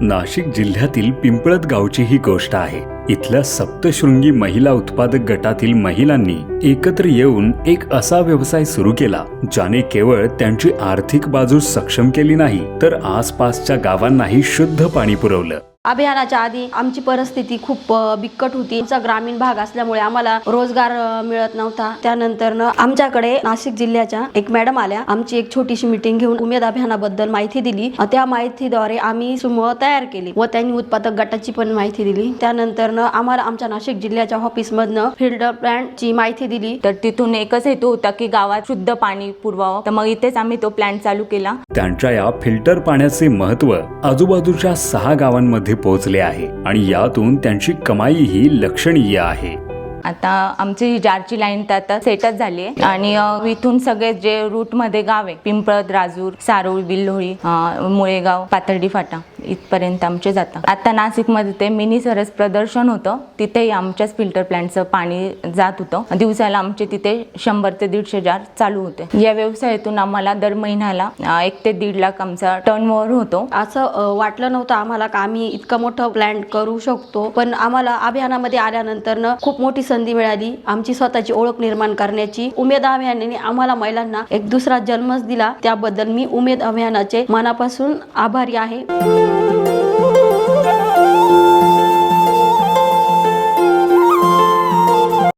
नाशिक जिल्ह्यातील पिंपळत गावची ही गोष्ट आहे. इथल्या सप्तशृंगी महिला उत्पादक गटातील महिलांनी एकत्र येऊन एक असा व्यवसाय सुरू केला ज्याने केवळ त्यांची आर्थिक बाजू सक्षम केली नाही तर आसपासच्या गावांनाही शुद्ध पाणी पुरवलं. अभियानाच्या आधी आमची परिस्थिती खूप बिकट होती. आमचा ग्रामीण भाग असल्यामुळे आम्हाला रोजगार मिळत नव्हता. त्यानंतर आमच्याकडे नाशिक जिल्ह्याच्या एक मॅडम आल्या. आमची एक छोटीशी मिटिंग घेऊन उमेद अभियानाबद्दल माहिती दिली. त्या माहितीद्वारे आम्ही समूह तयार केली व त्यांनी उत्पादक गटाची पण माहिती दिली. त्यानंतर आम्हाला आमच्या नाशिक जिल्ह्याच्या ऑफिसमधनं फील्ड प्लॅनची माहिती दिली. तर तिथून एकच हेतू होता की गावात शुद्ध पाणी पुरवावं. तर मग इथेच आम्ही तो प्लॅन चालू केला. त्यांच्या या फिल्टर पाण्याचे महत्त्व आजूबाजूच्या सहा गावांमध्ये पोहोचले आहे आणि यातून त्यांची कमाईही लक्षणीय आहे. आता आमची जारची लाईन तर आता सेटच झाली आहे. आणि इथून सगळे जे रूटमध्ये गाव आहे पिंपळद राजूर सारोळ बिल्लोळी मुळेगाव पाथर्डी फाटा इथपर्यंत आमचे जातात. आता नाशिकमध्ये ते मिनी सरस प्रदर्शन होतं. तिथेही आमच्याच फिल्टर प्लॅन्टचं पाणी जात होतं. दिवसाला आमचे तिथे शंभर ते दीडशे जार चालू होते. या व्यवसायातून आम्हाला दर महिन्याला एक ते दीड लाख आमचा टर्न ओव्हर होतो. असं वाटलं नव्हतं आम्हाला का आम्ही इतकं मोठं प्लॅन करू शकतो. पण आम्हाला अभियानामध्ये आल्यानंतर खूप मोठी संधी मिळाली. आमची स्वतःची ओळख निर्माण करण्याची. उमेद अभियानाने आम्हाला महिलांना एक दुसरा जन्मच दिला. त्याबद्दल मी उमेद अभियानाचे मनापासून आभारी आहे.